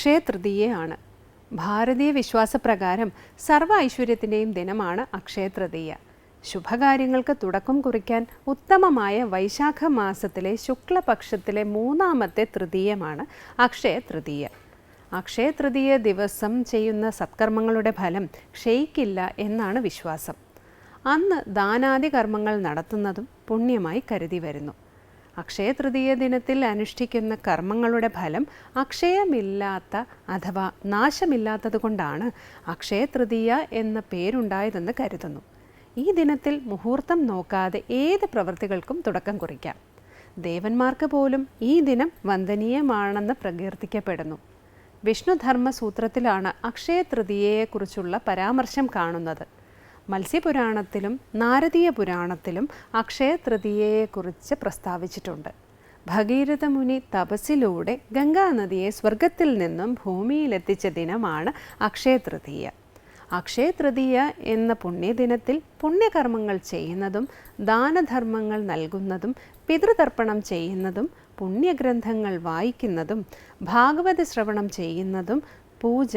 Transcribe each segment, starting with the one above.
അക്ഷയ തൃതീയയാണ് ഭാരതീയ വിശ്വാസപ്രകാരം സർവ ഐശ്വര്യത്തിന്റെയും ദിനമാണ് അക്ഷയ തൃതീയ ശുഭകാര്യങ്ങൾക്ക് തുടക്കം കുറിക്കാൻ ഉത്തമമായ വൈശാഖ മാസത്തിലെ ശുക്ലപക്ഷത്തിലെ മൂന്നാമത്തെ തൃതീയമാണ് അക്ഷയ തൃതീയ അക്ഷയ തൃതീയ ദിവസം ചെയ്യുന്ന സത്കർമ്മങ്ങളുടെ ഫലം ക്ഷയിക്കില്ല എന്നാണ് വിശ്വാസം. അന്ന് ദാനാദി കർമ്മങ്ങൾ നടത്തുന്നതും പുണ്യമായി കരുതി വരുന്നു. അക്ഷയ തൃതീയ ദിനത്തിൽ അനുഷ്ഠിക്കുന്ന കർമ്മങ്ങളുടെ ഫലം അക്ഷയമില്ലാത്ത അഥവാ നാശമില്ലാത്തത് കൊണ്ടാണ് അക്ഷയ തൃതീയ എന്ന പേരുണ്ടായതെന്ന് കരുതുന്നു. ഈ ദിനത്തിൽ മുഹൂർത്തം നോക്കാതെ ഏത് പ്രവൃത്തികൾക്കും തുടക്കം കുറിക്കാം. ദേവന്മാർക്ക് പോലും ഈ ദിനം വന്ദനീയമാണെന്ന് പ്രകീർത്തിക്കപ്പെടുന്നു. വിഷ്ണുധർമ്മ സൂത്രത്തിലാണ് അക്ഷയ തൃതീയയെക്കുറിച്ചുള്ള പരാമർശം കാണുന്നത്. മത്സ്യപുരാണത്തിലും നാരദീയ പുരാണത്തിലും അക്ഷയ തൃതീയയെക്കുറിച്ച് പ്രസ്താവിച്ചിട്ടുണ്ട്. ഭഗീരഥ മുനി തപസ്സിലൂടെ ഗംഗാനദിയെ സ്വർഗത്തിൽ നിന്നും ഭൂമിയിലെത്തിച്ച ദിനമാണ് അക്ഷയ തൃതീയ അക്ഷയ തൃതീയ എന്ന പുണ്യദിനത്തിൽ പുണ്യകർമ്മങ്ങൾ ചെയ്യുന്നതും ദാനധർമ്മങ്ങൾ നൽകുന്നതും പിതൃതർപ്പണം ചെയ്യുന്നതും പുണ്യഗ്രന്ഥങ്ങൾ വായിക്കുന്നതും ഭാഗവത ശ്രവണം ചെയ്യുന്നതും പൂജ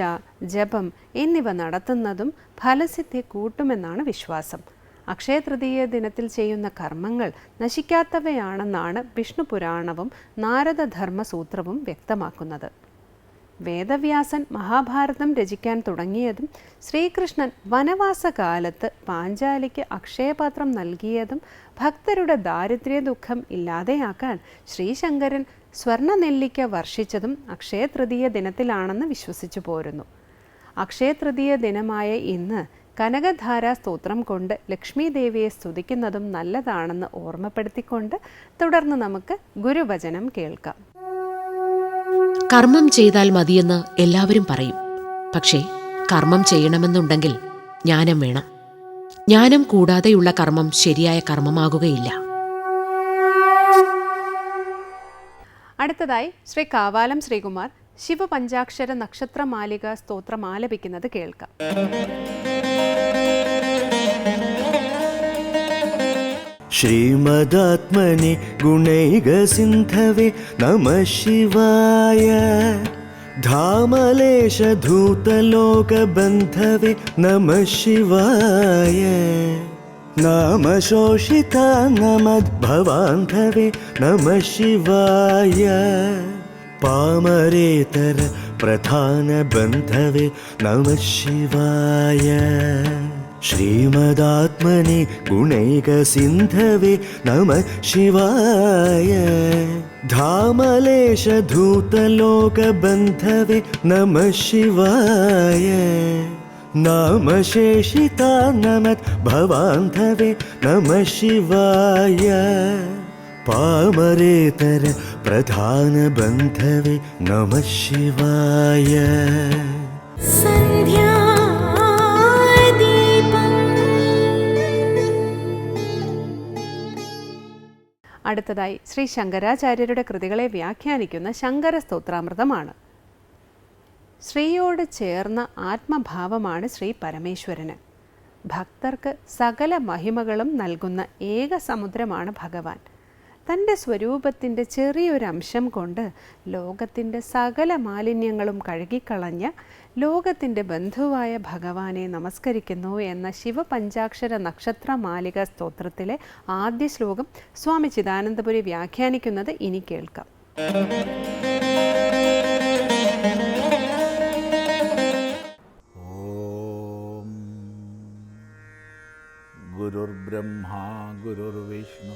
ജപം എന്നിവ നടത്തുന്നതും ഫലസിദ്ധി കൂട്ടുമെന്നാണ് വിശ്വാസം. അക്ഷയ തൃതീയ ദിനത്തിൽ ചെയ്യുന്ന കർമ്മങ്ങൾ നശിക്കാത്തവയാണെന്നാണ് വിഷ്ണു പുരാണവും നാരദധർമ്മസൂത്രവും വ്യക്തമാക്കുന്നത്. വേദവ്യാസൻ മഹാഭാരതം രചിക്കാൻ തുടങ്ങിയതും ശ്രീകൃഷ്ണൻ വനവാസകാലത്ത് പാഞ്ചാലിക്ക് അക്ഷയപാത്രം നൽകിയതും ഭക്തരുടെ ദാരിദ്ര്യ ദുഃഖം ഇല്ലാതെയാക്കാൻ ശ്രീശങ്കരൻ സ്വർണ നെല്ലിക്ക വർഷിച്ചതും അക്ഷയ തൃതീയ ദിനത്തിലാണെന്ന് വിശ്വസിച്ചു പോരുന്നു. അക്ഷയ തൃതീയ ദിനമായ ഇന്ന് കനകധാര സ്തോത്രം കൊണ്ട് ലക്ഷ്മി ദേവിയെ സ്തുതിക്കുന്നതും നല്ലതാണെന്ന് ഓർമ്മപ്പെടുത്തിക്കൊണ്ട് തുടർന്ന് നമുക്ക് ഗുരുവചനം കേൾക്കാം. കർമ്മം ചെയ്താൽ മതിയെന്ന് എല്ലാവരും പറയും. പക്ഷേ കർമ്മം ചെയ്യണമെന്നുണ്ടെങ്കിൽ ജ്ഞാനം വേണം. ജ്ഞാനം കൂടാതെയുള്ള കർമ്മം ശരിയായ കർമ്മമാകുകയില്ല. അടുത്തതായി ശ്രീ കാവാലം ശ്രീകുമാർ ശിവപഞ്ചാക്ഷര നക്ഷത്രമാലിക സ്തോത്രം ആലപിക്കുന്നത് കേൾക്കാം. ശ്രീമദാത്മനി ഗുണൈക സിന്ധവേ നമ ശിവായ. धामलेशधूतलोकबन्धवे नमः शिवाय। नामशोषिता नमद्भवान्धवे नमः शिवाय। पामरेतर प्रधानबन्धवे नमः शिवाय ശ്രീമദാത്മനെ ഗുണൈകസിന്ധവേ നമ ശിവായ. ധാമലേശധൂതലോകബന്ധവേ നമ ശിവായ. നാമശേഷിതാ നമത് ഭവാന്ധവേ നമ ശിവായ. പാമരേതര പ്രധാന ബന്ധവേ നമ ശിവായ. സന്ധ്യ അടുത്തതായി ശ്രീ ശങ്കരാചാര്യരുടെ കൃതികളെ വ്യാഖ്യാനിക്കുന്ന ശങ്കര സ്തോത്രാമൃതമാണ് ശ്രീയോട് ചേർന്ന ആത്മഭാവമാണ് ശ്രീ പരമേശ്വരന്. ഭക്തർക്ക് സകല മഹിമകളും നൽകുന്ന ഏക സമുദ്രമാണ് ഭഗവാൻ. തന്റെ സ്വരൂപത്തിന്റെ ചെറിയൊരംശം കൊണ്ട് ലോകത്തിന്റെ സകല മാലിന്യങ്ങളും കഴുകിക്കളഞ്ഞ ലോകത്തിന്റെ ബന്ധുവായ ഭഗവാനെ നമസ്കരിക്കുന്നു എന്ന ശിവപഞ്ചാക്ഷര നക്ഷത്രമാലിക സ്തോത്രത്തിലെ ആദ്യ ശ്ലോകം സ്വാമി ചിദാനന്ദപുരി വ്യാഖ്യാനിക്കുന്നത് ഇനി കേൾക്കാം. ഗുരുർബ്രഹ്മാ ഗുരുർവിഷ്ണു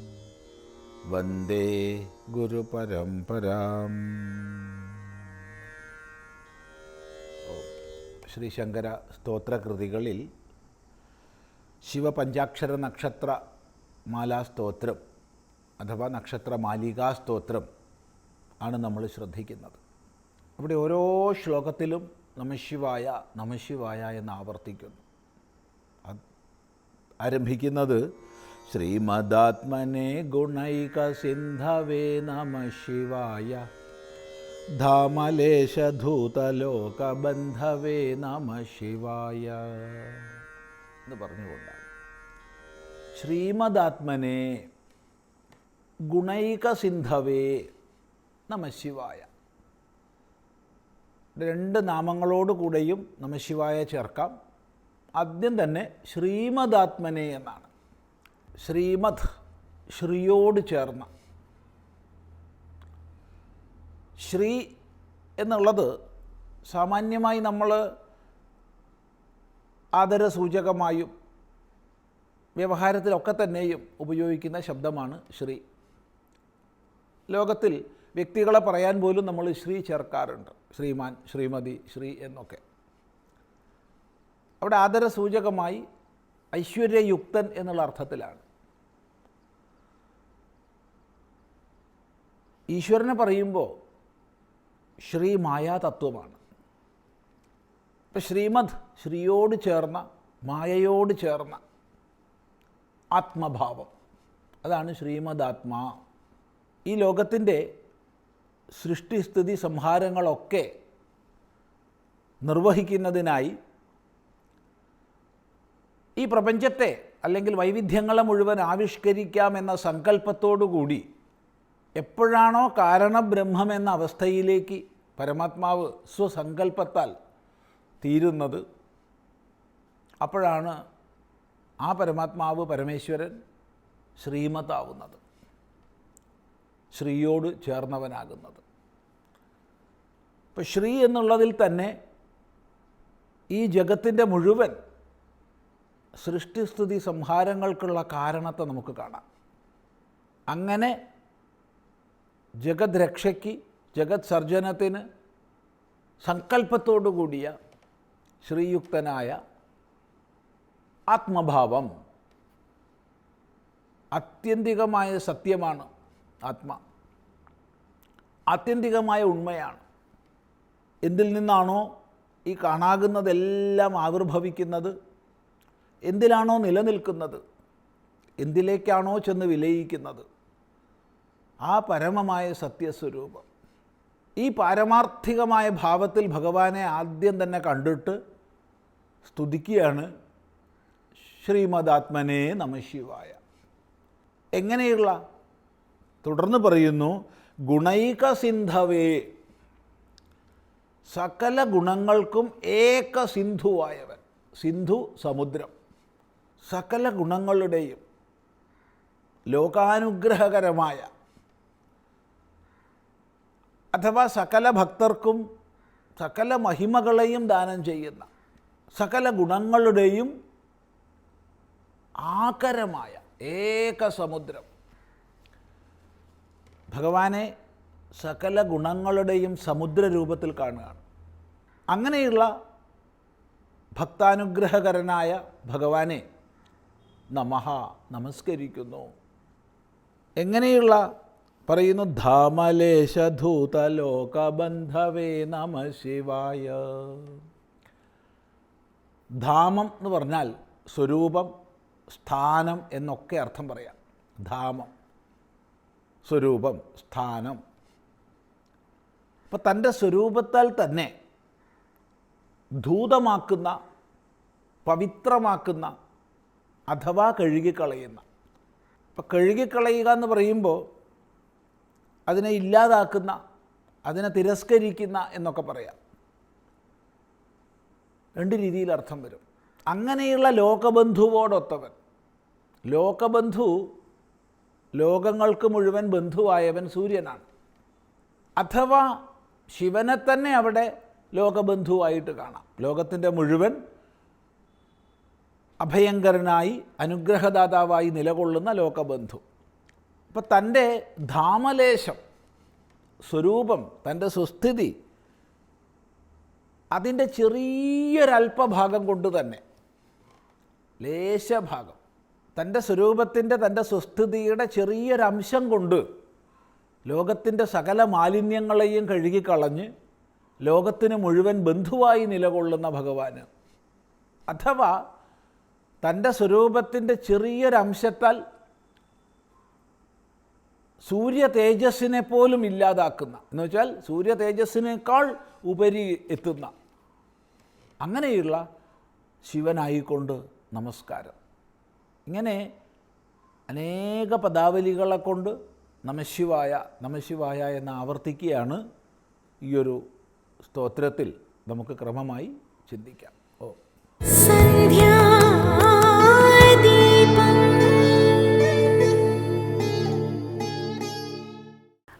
വന്ദേ ഗുരുപരംപരാം ശ്രീശങ്കര സ്തോത്രകൃതികളിൽ ശിവപഞ്ചാക്ഷര നക്ഷത്ര മാലാസ്തോത്രം അഥവാ നക്ഷത്ര മാലികാ സ്തോത്രം ആണ് നമ്മൾ ശ്രദ്ധിക്കുന്നത്. അവിടെ ഓരോ ശ്ലോകത്തിലും നമശിവായ നമശിവായ എന്ന് ആവർത്തിക്കുന്നു. ആരംഭിക്കുന്നത് ശ്രീമദാത്മനെ ഗുണൈക സിന്ധവേ നമ ശിവായ. ധാമലേശധൂതലോകബന്ധവേ നമ ശിവായ. എന്ന് പറഞ്ഞുകൊണ്ടാണ്. ശ്രീമദാത്മനെ ഗുണൈക സിന്ധവേ നമ ശിവായ. രണ്ട് നാമങ്ങളോട് കൂടെയും നമ ശിവായ ചേർക്കാം. ആദ്യം തന്നെ ശ്രീമദാത്മനെ എന്നാണ്. ശ്രീമദ് ശ്രീയോട് ചേർന്ന ശ്രീ എന്നുള്ളത് സാമാന്യമായി നമ്മൾ ആദരസൂചകമായും വ്യവഹാരത്തിലൊക്കെ തന്നെയും ഉപയോഗിക്കുന്ന ശബ്ദമാണ് ശ്രീ. ലോകത്തിൽ വ്യക്തികളെ പറയാൻ പോലും നമ്മൾ ശ്രീ ചേർക്കാറുണ്ട്. ശ്രീമാൻ ശ്രീമതി ശ്രീ എന്നൊക്കെ. അവിടെ ആദരസൂചകമായി ഐശ്വര്യയുക്തൻ എന്നുള്ള അർത്ഥത്തിലാണ്. ഈശ്വരനെ പറയുമ്പോൾ ശ്രീ മായാതത്വമാണ്. ഇപ്പം ശ്രീമദ് ശ്രീയോട് ചേർന്ന മായയോട് ചേർന്ന ആത്മഭാവം. അതാണ് ശ്രീമദാത്മാ. ഈ ലോകത്തിന്റെ സൃഷ്ടിസ്ഥിതി സംഹാരങ്ങളൊക്കെ നിർവഹിക്കുന്നതിനായി ഈ പ്രപഞ്ചത്തെ അല്ലെങ്കിൽ വൈവിധ്യങ്ങളെ മുഴുവൻ ആവിഷ്കരിക്കാമെന്ന സങ്കല്പത്തോടുകൂടി എപ്പോഴാണോ കാരണബ്രഹ്മം എന്ന അവസ്ഥയിലേക്ക് പരമാത്മാവ് സ്വസങ്കല്പത്താൽ തീരുന്നത് അപ്പോഴാണ് ആ പരമാത്മാവ് പരമേശ്വരൻ ശ്രീമതാവുന്നത് ശ്രീയോട് ചേർന്നവനാകുന്നത്. ഇപ്പം ശ്രീ എന്നുള്ളതിൽ തന്നെ ഈ ജഗത്തിന്റെ മുഴുവൻ സൃഷ്ടിസ്ഥിതി സംഹാരങ്ങൾക്കുള്ള കാരണത്തെ നമുക്ക് കാണാം. അങ്ങനെ ജഗത് രക്ഷയ്ക്ക് ജഗത് സർജനത്തിന് സങ്കല്പത്തോടുകൂടിയ ശ്രീയുക്തനായ ആത്മഭാവം ആത്യന്തികമായ സത്യമാണ് ആത്മ. ആത്യന്തികമായ ഉണ്മയാണ്. എന്തിൽ നിന്നാണോ ഈ കാണാകുന്നതെല്ലാം ആവിർഭവിക്കുന്നത്? എന്തിലാണോ നിലനിൽക്കുന്നത്? എന്തിലേക്കാണോ ചെന്ന് വിലയിക്കുന്നത്? ആ പരമമായ സത്യസ്വരൂപം. ഈ പാരമാർത്ഥികമായ ഭാവത്തിൽ ഭഗവാനെ ആദ്യം തന്നെ കണ്ടിട്ട് സ്തുതിക്കുകയാണ് ശ്രീമദാത്മനെ നമശിവായ എങ്ങനെയുള്ള? തുടർന്ന് പറയുന്നു ഗുണൈക സിന്ധവേ സകല ഗുണങ്ങൾക്കും ഏക സിന്ധുവായവൻ സിന്ധു സമുദ്രം. സകല ഗുണങ്ങളുടെയും ലോകാനുഗ്രഹകരമായ അഥവാ സകല ഭക്തർക്കും സകല മഹിമകളെയും ദാനം ചെയ്യുന്ന സകല ഗുണങ്ങളുടെയും ആകരമായ ഏക സമുദ്രം. ഭഗവാനെ സകല ഗുണങ്ങളുടെയും സമുദ്ര രൂപത്തിൽ കാണുകയാണ്. അങ്ങനെയുള്ള ഭക്താനുഗ്രഹകരനായ ഭഗവാനെ നമഃ നമസ്കരിക്കുന്നു. എങ്ങനെയുള്ള? പറയുന്നു ധാമലേശധൂതലോകബന്ധവേ നമ ശിവായ. ധാമം എന്ന് പറഞ്ഞാൽ സ്വരൂപം സ്ഥാനം എന്നൊക്കെ അർത്ഥം പറയാം. ധാമം സ്വരൂപം സ്ഥാനം. അപ്പം തന്റെ സ്വരൂപത്താൽ തന്നെ ധൂതമാക്കുന്ന പവിത്രമാക്കുന്ന അഥവാ കഴുകിക്കളയുന്ന. അപ്പം കഴുകിക്കളയുക എന്ന് പറയുമ്പോൾ അതിനെ ഇല്ലാതാക്കുന്ന അതിനെ തിരസ്കരിക്കുന്ന എന്നൊക്കെ പറയാം. രണ്ട് രീതിയിൽ അർത്ഥം വരും. അങ്ങനെയുള്ള ലോകബന്ധുവോടൊത്തവൻ ലോകബന്ധു ലോകങ്ങൾക്ക് മുഴുവൻ ബന്ധുവായവൻ സൂര്യനാണ്. അഥവാ ശിവനെ തന്നെ അവിടെ ലോകബന്ധുവായിട്ട് കാണാം. ലോകത്തിന്റെ മുഴുവൻ അഭയങ്കരനായി അനുഗ്രഹദാതാവായി നിലകൊള്ളുന്ന ലോകബന്ധു. അപ്പം തന്റെ ധാമലേശം സ്വരൂപം തന്റെ സുസ്ഥിതി അതിന്റെ ചെറിയൊരല്പഭാഗം കൊണ്ട് തന്നെ ലേശഭാഗം തന്റെ സ്വരൂപത്തിന്റെ തന്റെ സുസ്ഥിതിയുടെ ചെറിയൊരംശം കൊണ്ട് ലോകത്തിന്റെ സകല മാലിന്യങ്ങളെയും കഴുകിക്കളഞ്ഞ് ലോകത്തിന് മുഴുവൻ ബന്ധുവായി നിലകൊള്ളുന്ന ഭഗവാന്. അഥവാ തന്റെ സ്വരൂപത്തിന്റെ ചെറിയൊരംശത്താൽ സൂര്യ തേജസ്സിനെ പോലും ഇല്ലാതാക്കുന്ന. എന്ന് വെച്ചാൽ സൂര്യ തേജസ്സിനേക്കാൾ ഉപരി എത്തുന്ന. അങ്ങനെയുള്ള ശിവനായിക്കൊണ്ട് നമസ്കാരം. ഇങ്ങനെ അനേക പദാവലികളെ കൊണ്ട് നമശിവായ നമശിവായ എന്ന് ആവർത്തിക്കുകയാണ് ഈ ഒരു സ്തോത്രത്തിൽ നമുക്ക് ക്രമമായി ചിന്തിക്കാം. ഓ.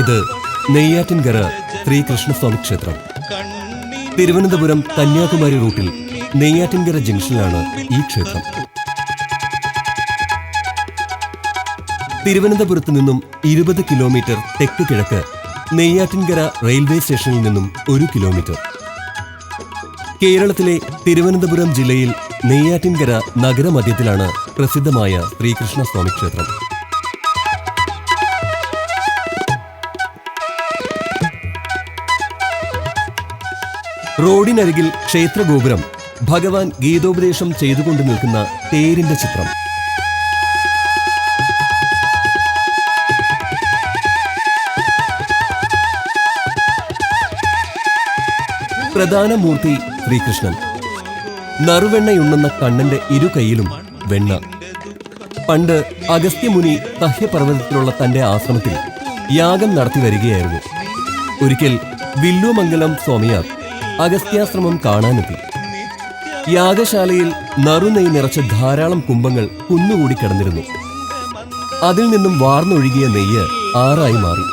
ഇത് നെയ്യാറ്റിൻകര ശ്രീകൃഷ്ണസ്വാമി ക്ഷേത്രം. തിരുവനന്തപുരം കന്യാകുമാരി റൂട്ടിൽ നെയ്യാറ്റിൻകര ജംഗ്ഷനിലാണ് ഈ ക്ഷേത്രം. തിരുവനന്തപുരത്ത് നിന്നും ഇരുപത് കിലോമീറ്റർ തെക്ക് കിഴക്ക് നെയ്യാറ്റിൻകര റെയിൽവേ സ്റ്റേഷനിൽ നിന്നും ഒരു കിലോമീറ്റർ. കേരളത്തിലെ തിരുവനന്തപുരം ജില്ലയിൽ നെയ്യാറ്റിൻകര നഗരമധ്യത്തിലാണ് പ്രസിദ്ധമായ ശ്രീകൃഷ്ണസ്വാമി ക്ഷേത്രം. റോഡിനരികിൽ ക്ഷേത്രഗോപുരം ഭഗവാൻ ഗീതോപദേശം ചെയ്തുകൊണ്ട് നിൽക്കുന്ന തേരിന്റെ ചിത്രം. പ്രധാന മൂർത്തി ശ്രീകൃഷ്ണൻ. നറുവെണ്ണയുണ്ണുന്ന കണ്ണന്റെ ഇരു കൈയിലും വെണ്ണ. പണ്ട് അഗസ്ത്യമുനി സഹ്യപർവതത്തിലുള്ള തന്റെ ആശ്രമത്തിൽ യാഗം നടത്തി വരികയായിരുന്നു. ഒരിക്കൽ വില്ലുമംഗലം സ്വാമിയാർ അഗസ്ത്യാശ്രമം കാണാനെത്തി. യാഗശാലയിൽ നറുനെയ് നിറച്ച ധാരാളം കുംഭങ്ങൾ കുന്നുകൂടി കിടന്നിരുന്നു. അതിൽ നിന്നും വാർന്നൊഴുകിയ നെയ്യ് ആറായി മാറി.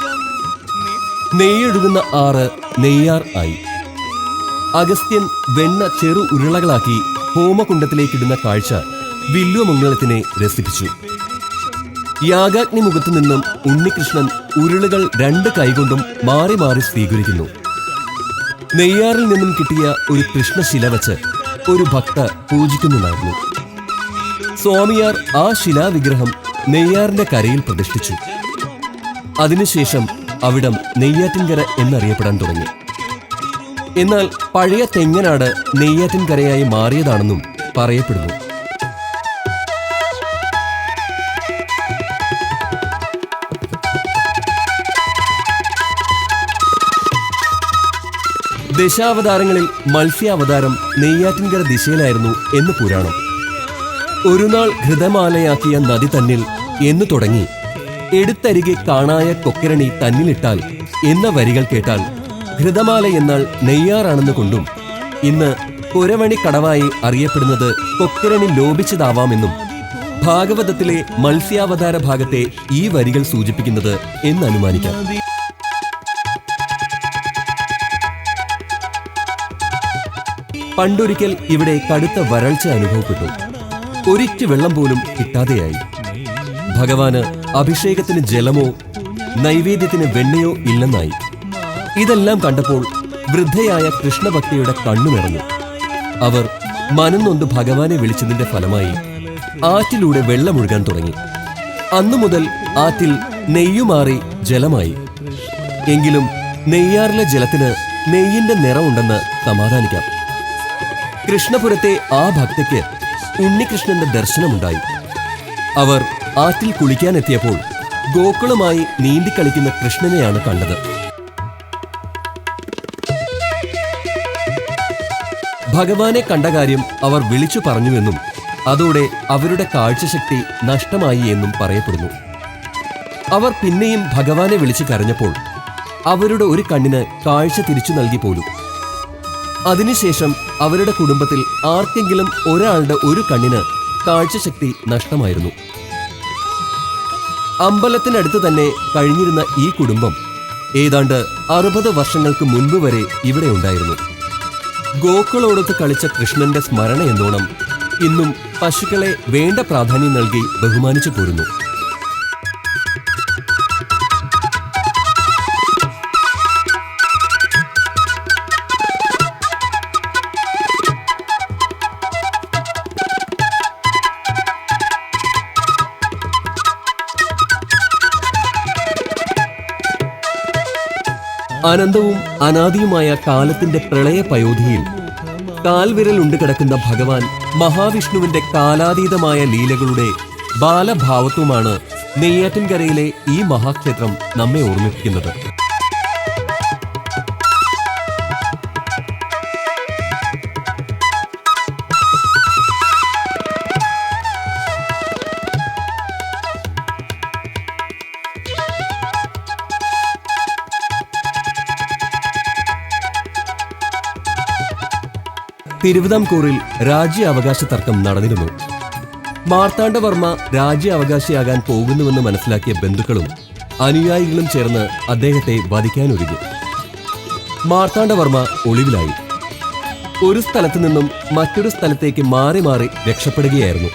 നെയ്യൊഴുകുന്ന ആറ് നെയ്യാർ ആയി. അഗസ്ത്യൻ വെണ്ണ ചെറു ഉരുളകളാക്കി ഹോമകുണ്ടത്തിലേക്കിടുന്ന കാഴ്ച വില്വമംഗളത്തിനെ രസിപ്പിച്ചു. യാഗാഗ്നി മുഖത്തു നിന്നും ഉണ്ണികൃഷ്ണൻ ഉരുളകൾ രണ്ട് കൈകൊണ്ടും മാറി മാറി സ്വീകരിക്കുന്നു. നെയ്യാറിൽ നിന്നും കിട്ടിയ ഒരു കൃഷ്ണശില വച്ച് ഒരു ഭക്ത പൂജിക്കുന്നുണ്ടായിരുന്നു. സ്വാമിയാർ ആ ശിലാവിഗ്രഹം നെയ്യാറിന്റെ കരയിൽ പ്രതിഷ്ഠിച്ചു. അതിനുശേഷം അവിടം നെയ്യാറ്റിൻകര എന്നറിയപ്പെടാൻ തുടങ്ങി. എന്നാൽ പഴയ തെങ്ങനാട് നെയ്യാറ്റിൻകരയായി മാറിയതാണെന്നും പറയപ്പെടുന്നു. ദശാവതാരങ്ങളിൽ മത്സ്യാവതാരം നെയ്യാറ്റിൻകര ദിശയിലായിരുന്നു എന്ന് പുരാണം. ഒരു നാൾ ഘൃതമാലയാക്കിയ നദി തന്നിൽ എന്ന് തുടങ്ങി. എടുത്തരികെ കാണായ കൊക്കരണി തന്നിലിട്ടാൽ എന്ന വരികൾ കേട്ടാൽ ഘൃതമാല എന്നാൽ നെയ്യാറാണെന്ന് കൊണ്ടും ഇന്ന് പുരവണി കടവായി അറിയപ്പെടുന്നത് കൊക്കരണി ലോപിച്ചതാവാമെന്നും ഭാഗവതത്തിലെ മത്സ്യാവതാര ഭാഗത്തെ ഈ വരികൾ സൂചിപ്പിക്കുന്നത് എന്നനുമാനിക്കാം പണ്ടൊരിക്കൽ ഇവിടെ കടുത്ത വരൾച്ച അനുഭവപ്പെട്ടു. ഒരിറ്റ് വെള്ളം പോലും കിട്ടാതെയായി. ഭഗവാന് അഭിഷേകത്തിന് ജലമോ നൈവേദ്യത്തിന് വെണ്ണയോ ഇല്ലെന്നായി. ഇതെല്ലാം കണ്ടപ്പോൾ വൃദ്ധയായ കൃഷ്ണഭക്തിയുടെ കണ്ണു നിറഞ്ഞു. അവർ മനന്നൊന്ന് ഭഗവാനെ വിളിച്ചതിന്റെ ഫലമായി ആറ്റിലൂടെ വെള്ളമൊഴുകാൻ തുടങ്ങി. അന്നു മുതൽ ആറ്റിൽ നെയ്യുമാറി ജലമായി. എങ്കിലും നെയ്യാറിലെ ജലത്തിന് നെയ്യിന്റെ നിറമുണ്ടെന്ന് സമാധാനിക്കാം. കൃഷ്ണപുരത്തെ ആ ഭക്തയ്ക്ക് ഉണ്ണികൃഷ്ണന്റെ ദർശനമുണ്ടായി. അവർ ആറ്റിൽ കുളിക്കാനെത്തിയപ്പോൾ നീന്തി നീന്തിക്കളിക്കുന്ന കൃഷ്ണനെയാണ് കണ്ടത്. ഭഗവാനെ കണ്ട കാര്യം അവർ വിളിച്ചു പറഞ്ഞുവെന്നും അതോടെ അവരുടെ കാഴ്ചശക്തി നഷ്ടമായി എന്നും പറയപ്പെടുന്നു. അവർ പിന്നെയും ഭഗവാനെ വിളിച്ചു കരഞ്ഞപ്പോൾ അവരുടെ ഒരു കണ്ണിന് കാഴ്ച തിരിച്ചു നൽകി പോലും. അതിനുശേഷം അവരുടെ കുടുംബത്തിൽ ആർക്കെങ്കിലും ഒരാളുടെ ഒരു കണ്ണിന് കാഴ്ചശക്തി നഷ്ടമായിരുന്നു. അമ്പലത്തിനടുത്ത് തന്നെ കഴിഞ്ഞിരുന്ന ഈ കുടുംബം ഏതാണ്ട് അറുപത് വർഷങ്ങൾക്ക് മുൻപ് വരെ ഇവിടെ ഉണ്ടായിരുന്നു. ഗോക്കളോടൊത്ത് കളിച്ച കൃഷ്ണന്റെ സ്മരണ എന്നോണം ഇന്നും പശുക്കളെ വേണ്ട പ്രാധാന്യം നൽകി ബഹുമാനിച്ചു പോരുന്നു. അനന്തവും അനാദിയുമായ കാലത്തിന്റെ പ്രളയ പയോധിയിൽ കാൽവിരൽ ഉണ്ട് കിടക്കുന്ന ഭഗവാൻ മഹാവിഷ്ണുവിന്റെ കാലാതീതമായ ലീലകളുടെ ബാലഭാവത്വമാണ് നെയ്യാറ്റിൻകരയിലെ ഈ മഹാക്ഷേത്രം നമ്മെ ഓർമ്മിപ്പിക്കുന്നത്. തിരുവിതാംകൂറിൽ രാജ്യാവകാശ തർക്കം നടന്നിരുന്നു. മാർത്താണ്ഡവർമ്മ രാജ്യാവകാശിയാകാൻ പോകുന്നുവെന്ന് മനസ്സിലാക്കിയ ബന്ധുക്കളും അനുയായികളും ചേർന്ന് അദ്ദേഹത്തെ വധിക്കാനൊരുങ്ങി. മാർത്താണ്ഡവർമ്മ ഒളിവിലായി. ഒരു സ്ഥലത്തു നിന്നും മറ്റൊരു സ്ഥലത്തേക്ക് മാറി മാറി രക്ഷപ്പെടുകയായിരുന്നു.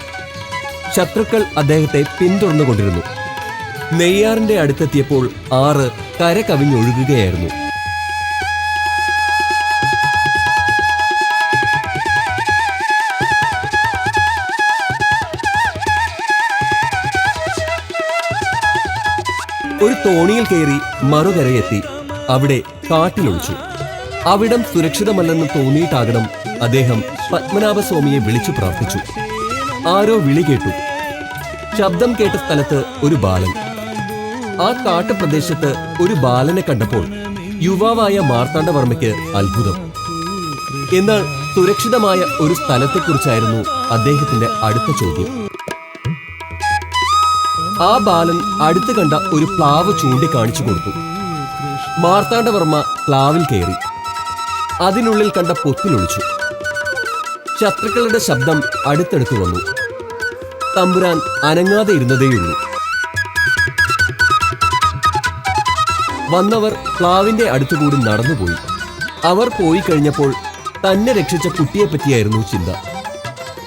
ശത്രുക്കൾ അദ്ദേഹത്തെ പിന്തുടർന്നുകൊണ്ടിരുന്നു. നെയ്യാറിന്റെ അടുത്തെത്തിയപ്പോൾ ആറ് കര കവിഞ്ഞൊഴുകുകയായിരുന്നു ഒരു തോണിയിൽ കയറി മറുകരയെത്തി. അവിടെ കാട്ടിലൊളിച്ചു. അവിടം സുരക്ഷിതമല്ലെന്ന് തോന്നിയിട്ടാകണം അദ്ദേഹം പത്മനാഭസ്വാമിയെ വിളിച്ചു പ്രാർത്ഥിച്ചു. ആരോ വിളി കേട്ടു. ശബ്ദം കേട്ട സ്ഥലത്ത് ഒരു ബാലൻ. ആ കാട്ടുപ്രദേശത്ത് ഒരു ബാലനെ കണ്ടപ്പോൾ യുവാവായ മാർത്താണ്ഡവർമ്മയ്ക്ക് അത്ഭുതം. എന്നാൽ സുരക്ഷിതമായ ഒരു സ്ഥലത്തെക്കുറിച്ചായിരുന്നു അദ്ദേഹത്തിന്റെ അടുത്ത ചോദ്യം. ആ ബാലൻ അടുത്ത് കണ്ട ഒരു പ്ലാവ് ചൂണ്ടിക്കാണിച്ചു കൊടുത്തു. മാർത്താണ്ഡവർമ്മ പ്ലാവിൽ കയറി. അതിനുള്ളിൽ കണ്ട പൊത്തിലൊളിച്ചു ശത്രുക്കളുടെ ശബ്ദം അടുത്തടുത്ത് വന്നു. തമ്പുരാൻ അനങ്ങാതെ ഇരുന്നതേയുള്ളൂ. വന്നവർ പ്ലാവിന്റെ അടുത്തുകൂടി നടന്നുപോയി. അവർ പോയി കഴിഞ്ഞപ്പോൾ തന്നെ രക്ഷിച്ച കുട്ടിയെപ്പറ്റിയായിരുന്നു ചിന്ത.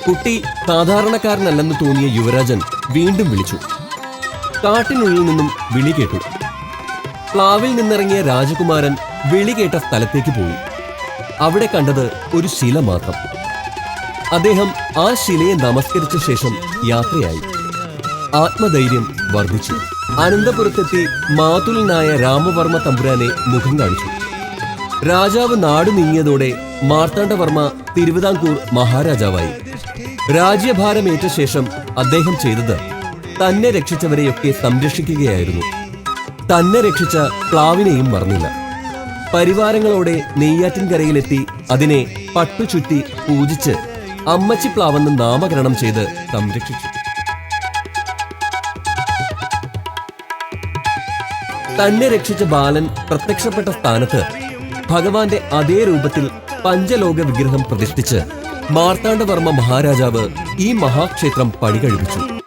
കുട്ടി സാധാരണക്കാരനല്ലെന്ന് തോന്നിയ യുവരാജൻ വീണ്ടും വിളിച്ചു. കാട്ടിനുള്ളിൽ നിന്നും വിളി കേട്ടു. പ്ലാവിൽ നിന്നിറങ്ങിയ രാജകുമാരൻ വിളി കേട്ട സ്ഥലത്തേക്ക് പോയി. അവിടെ കണ്ടത് ഒരു ശില മാത്രം. അദ്ദേഹം ആ ശിലയെ നമസ്കരിച്ച ശേഷം യാത്രയായി. ആത്മധൈര്യം വർദ്ധിച്ചു. അനന്തപുരത്തെത്തി മാതുലനായ രാമവർമ്മ തമ്പുരാനെ മുഖം കാണിച്ചു. രാജാവ് നാടു നീങ്ങിയതോടെ മാർത്താണ്ഡവർമ്മ തിരുവിതാംകൂർ മഹാരാജാവായി. രാജ്യഭാരമേറ്റ ശേഷം അദ്ദേഹം ചെയ്തത് തന്നെ രക്ഷിച്ചവരെയൊക്കെ സംരക്ഷിക്കുകയായിരുന്നു. തന്നെ രക്ഷിച്ച പ്ലാവിനെയും മറന്നില്ല. പരിവാരങ്ങളോടെ നെയ്യാറ്റിൻകരയിലെത്തി അതിനെ പട്ടുചുറ്റി പൂജിച്ച് അമ്മച്ചി പ്ലാവെന്ന് നാമകരണം ചെയ്ത് സംരക്ഷിച്ചു. തന്നെ രക്ഷിച്ച ബാലൻ പ്രത്യക്ഷപ്പെട്ട സ്ഥാനത്ത് ഭഗവാന്റെ അതേ രൂപത്തിൽ പഞ്ചലോക വിഗ്രഹം പ്രതിഷ്ഠിച്ച് മാർത്താണ്ഡവർമ്മ മഹാരാജാവ് ഈ മഹാക്ഷേത്രം പണികഴിപ്പിച്ചു.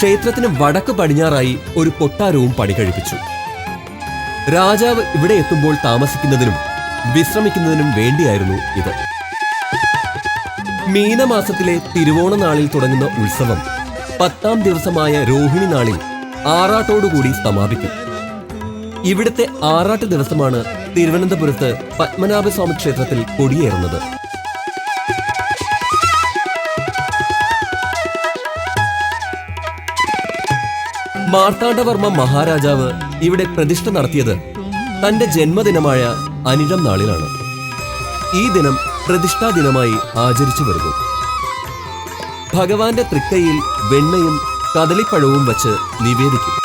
ക്ഷേത്രത്തിന് വടക്ക് പടിഞ്ഞാറായി ഒരു കൊട്ടാരവും പണികഴിപ്പിച്ചു രാജാവ് ഇവിടെ എത്തുമ്പോൾ താമസിക്കുന്നതിനും വിശ്രമിക്കുന്നതിനും വേണ്ടിയായിരുന്നു ഇത്. മീനമാസത്തിലെ തിരുവോണ നാളിൽ തുടങ്ങുന്ന ഉത്സവം പത്താം ദിവസമായ രോഹിണി നാളിൽ ആറാട്ടോടുകൂടി സമാപിക്കും. ഇവിടുത്തെ ആറാട്ട് ദിവസമാണ് തിരുവനന്തപുരത്ത് പത്മനാഭസ്വാമി ക്ഷേത്രത്തിൽ കൊടിയേറുന്നത്. മാർത്താണ്ഡവർമ്മ മഹാരാജാവ് ഇവിടെ പ്രതിഷ്ഠ നടത്തിയത് തന്റെ ജന്മദിനമായ അനിഴം നാളിലാണ്. ഈ ദിനം പ്രതിഷ്ഠാ ദിനമായി ആചരിച്ചു വരുന്നു. ഭഗവാന്റെ തൃക്കൈയിൽ വെണ്ണയും കദളിപ്പഴവും വച്ച് നിവേദിക്കും.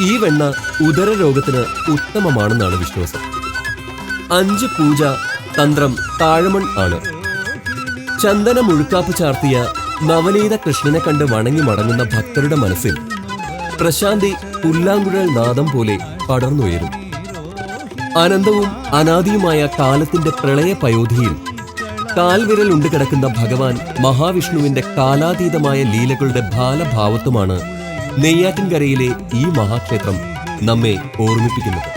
ഈ വെണ്ണ ഉദര രോഗത്തിന് ഉത്തമമാണെന്നാണ് വിശ്വാസം. അഞ്ച് പൂജ തന്ത്രം താഴമൺ ആണ്. ചന്ദന മുഴുക്കാപ്പ് ചാർത്തിയ നവനീത കൃഷ്ണനെ കണ്ട് വണങ്ങി മടങ്ങുന്ന ഭക്തരുടെ മനസ്സിൽ പ്രശാന്തി പുല്ലാങ്കുഴൽ നാദം പോലെ പടർന്നുയരും. അനന്തവും അനാദിയുമായ കാലത്തിന്റെ പ്രളയ പയോധിയിൽ കാൽവിരൽ കിടക്കുന്ന ഭഗവാൻ മഹാവിഷ്ണുവിന്റെ കാലാതീതമായ ലീലകളുടെ ബാലഭാവത്വമാണ് നെയ്യാറ്റിൻകരയിലെ ഈ മഹാക്ഷേത്രം നമ്മെ ഓർമ്മിപ്പിക്കുന്നത്.